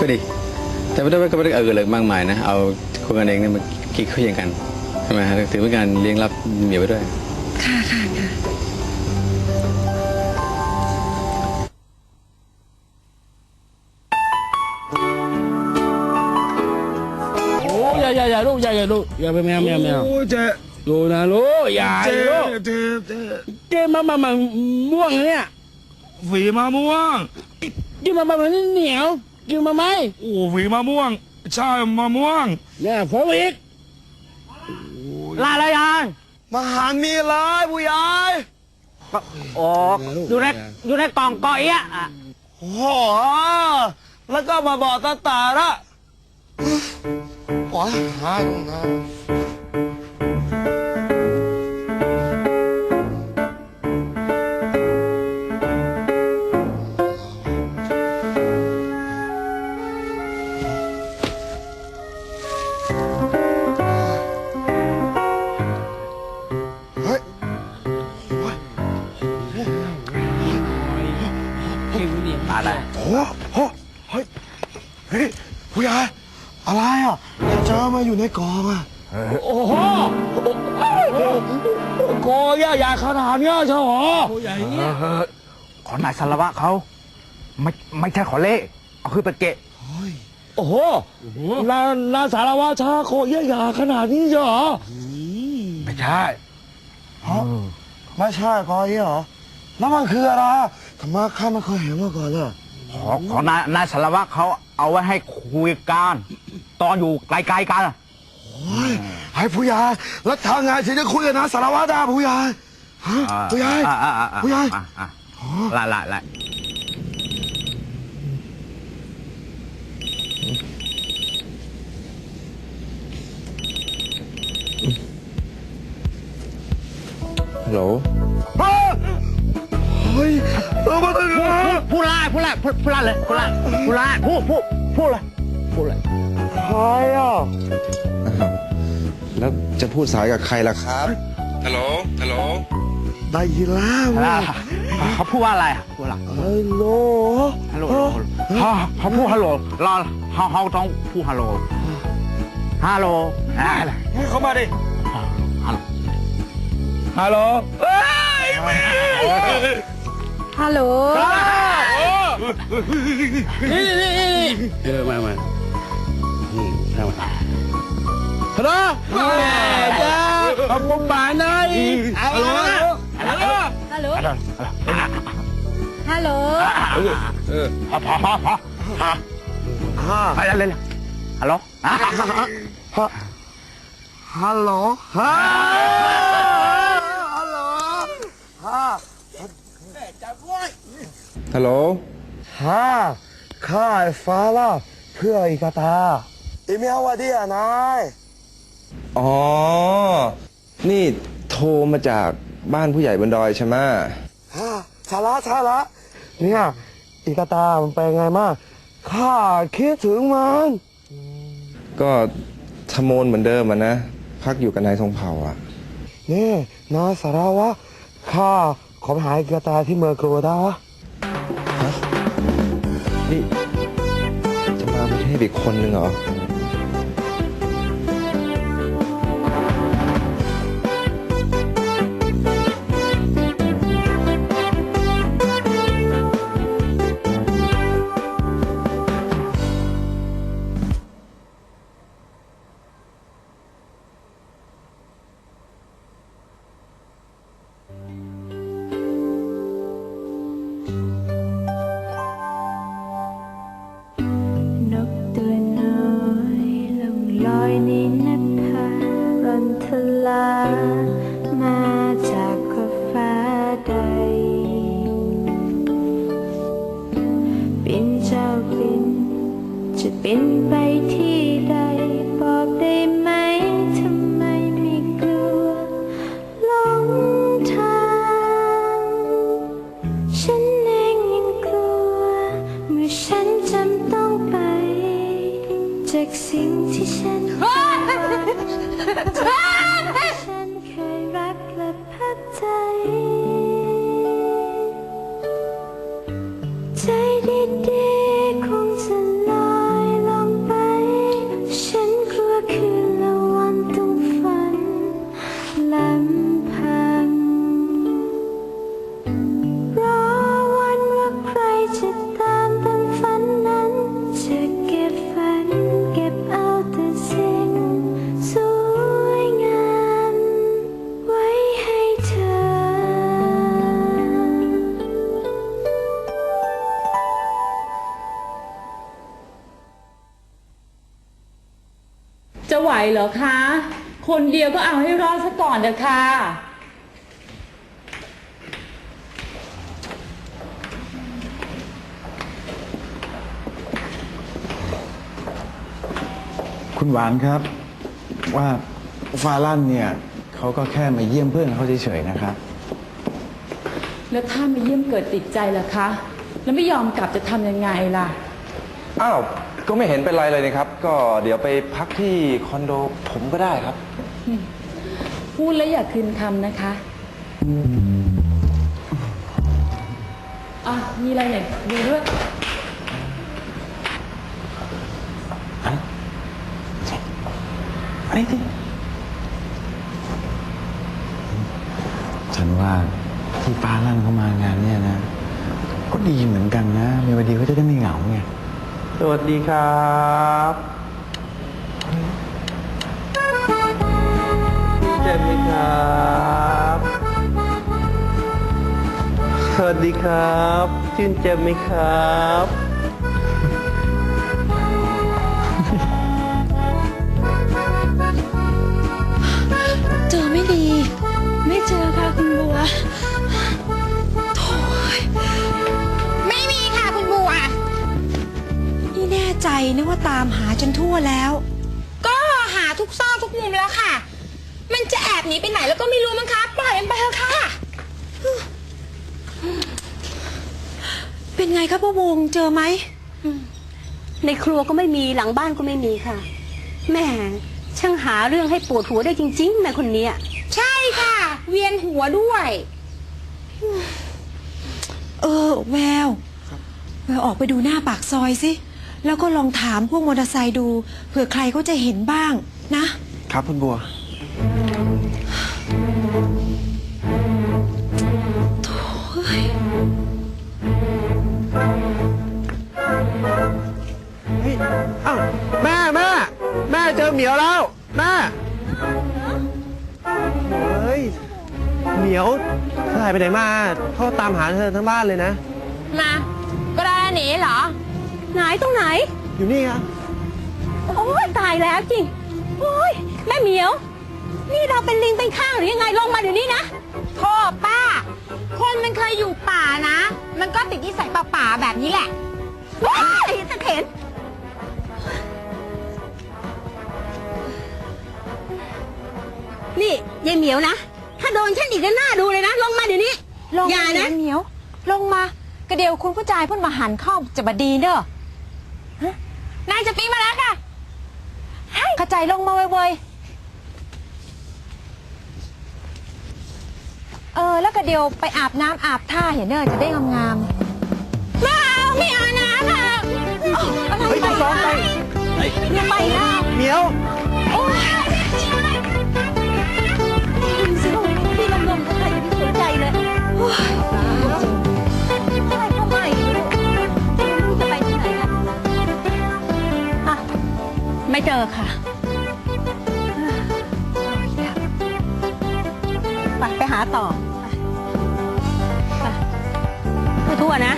ก็ดี แต่ไม่ได้ว่ก็ไม่ได้เอาอะไรมากมายนะ เอาคนกันเองเนี่ยมาคิดคุยกันใช่ไหมฮะถือเป็นการเลี้ยงรับเมียไว้ด้วย ค่ะค่ะค่ะโอ้ยอย่าอย่าอย่าลูกอย่าอย่าลูกอย่าไปแมวแมวแมวโอ้เจ๊ดูนะลูกอย่าเลูกเจ๊เจ๊เจ๊มามามาม่วงเนี่ยฝีมะม่วง กินมามามันเหนียว กินมาไหมโอ้ฝีมะม่วง ใช่มะม่วง เนี่ยผมอีกลาอะไรยังมาหารมีอะไรผู้ใหญ่โอ้อยู่ในอยู่ในกล่องก้อยอะโอ้โหแล้วก็มาบอกตาตาละโอ้ยหาตรงนั้น อะไรโอ้โหเฮ้ยเฮ้ยผู้ใหญ่อะไรอะเจอมาอยู่ในกองอะโอ้โหโกย่าอย่าขนาดเนี้ยใช่หรอใหญ่เนี่ยขอนายสารวะเขาไม่ไม่ใช่ขอเล่เอาคือไปเกะโอ้โหนานาสารวัตรชาโคย่าอย่าขนาดนี้ใช่หรอไม่ใช่ไม่ใช่กอยเหรอ แล้วมันคืออะไรอะทำไมข้าไม่เคยเห็นมาก่อนเลยขอขอนายนายสารวะเขาเอาไว้ให้คุยกันตอนอยู่ไกลๆกันโอ้ยให้ผู้ใหญ่แล้วทางไงถึงจะคุยกับนาสารวัตรได้ผู้ใหญ่ฮะผู้ใหญ่อ่าอ่าอ่าอ่าผู้ใหญ่อ่าอ่าละละละฮัลโหลเฮ้ยเรามาถึงแล้วพูดละพูดละพูดพูดละเลยพูดละพูดละพูดพูดพูดเลยพูดเลยใครอะแล้วจะพูดสายกับใครล่ะครับฮัลโหลฮัลโหลได้ยินแล้วอ่าเขาพูดว่าอะไรอะพูดอะไรฮัลโหลฮัลโหลเขาเขาพูดฮัลโหลรอเขาเขาต้องพูดฮัลโหลฮัลโหลอ่าให้เขามาดิฮัลโหลฮัลโหล ฮัลโหลนี่นี่นี่นี่เออมามาอืมเอามาฮัลโหลแม่จ้าขอบคุณบ้านหน่อยฮัลโหลฮัลโหลฮัลโหลฮัลโหลพอพอพอพอพอไปเลยเลยฮัลโหลอะฮัลโหลฮะฮัลโหลฮะ ฮัลโหลฮะข้าไอ้ฟ้าล่ะเพื่ออีกาตาอีเมียววัดีอะนายอ๋อ นี่โทรมาจากบ้านผู้ใหญ่บนดอยใช่ไหมฮะชาละชาละเนี่ยอีกาตามันเป็นไงมากข้าคิดถึงมันก็ทะโมนเหมือนเดิมอะนะ พักอยู่กับนายทรงเผ่าอะนี่นาสารวะข้าขอไปหาอีกาตาที่เมืองกรัวได้วะ นี่จะมาประเทศอีกคนหนึ่งเหรอ ลา มาจากขอบฟ้าใดบินเจ้าบินจะบินไป จะไหวเหรอคะ คนเดียวก็เอาให้รอดซะก่อนเถอะค่ะ คุณหวานครับ ว่าฟาลั่นเนี่ยเขาก็แค่มาเยี่ยมเพื่อนเขาเฉยๆนะครับ แล้วถ้ามาเยี่ยมเกิดติดใจล่ะคะ แล้วไม่ยอมกลับจะทำยังไงล่ะ อ้าว ก็ไม่เห็นเป็นไรเลยนะครับ ก็เดี๋ยวไปพักที่คอนโดผมก็ได้ครับ พูดแล้วอย่าคืนคำนะคะ อะ มีอะไรเนี่ยดูด้วย อันนี้ที่ฉันว่าที่ป้าลั่นเข้ามางานเนี่ยนะ ก็ดีเหมือนกันนะ มีวันดีเขาจะได้ไม่เหงาไง สวัสดีครับเจ็บไหมครับ สวัสดีครับ ชื่นเจมไหมครับ ใจนะว่าตามหาจนทั่วแล้ว ก็หาทุกซอกทุกมุมแล้วค่ะ มันจะแอบหนีไปไหนแล้วก็ไม่รู้มั้งคะปล่อยมันไปเถอะค่ะ เป็นไงครับพ่อวงเจอไหม ในครัวก็ไม่มีหลังบ้านก็ไม่มีค่ะแหม่ช่างหาเรื่องให้ปวดหัวได้จริงๆนายคนเนี้ย ใช่ค่ะ เวียนหัวด้วย เออ แวว แววออกไปดูหน้าปากซอยสิ แล้วก็ลองถามพวกมอเตอร์ไซค์ดูเผื่อใครเขาจะเห็นบ้างนะ ครับคุณบัวอ้าวแม่แม่แม่เจอเหมียวแล้วแม่เฮ้ยเหมียวเธอหายไปไหนมาเขาตามหาเธอทั้งบ้านเลยนะ มา ก็ได้หนีเหรอ ไหนตรงไหน อยู่นี่ครับโอ้ยตายแล้วจริง โอ้ยแม่เหมียว นี่เราเป็นลิงเป็นข้างหรือยังไงลงมาเดี๋ยวนี้นะพ่อป้า คนมันเคยอยู่ป่านะ มันก็ติดนิสัยป่าๆแบบนี้แหละว้ายตะเข็นนี่ยายเหมียวนะ ถ้าโดนฉันอีกก็น่าดูเลยนะ ลงมาเดี๋ยวนี้ ลงอย่ามานะ เหมียว ลงมา กระเดียวคุณผู้ชายเพิ่นมาหันเข้าจะบดีเด้อฮะ นายจะปีนมาแล้วค่ะเข้าใจลงมาเว้ยๆเออ แล้วกระเดียวไปอาบน้ำอาบท่าเห็นเด้อจะได้งามๆไม่เอาไม่เอาน้ำค่ะอะไรเฮ้ยต้องซ้อนไปอย่าไปนะเหมียวโอ๊ย ไม่เจอค่ะ ไปไปหาต่อไปไปทั่วๆนะ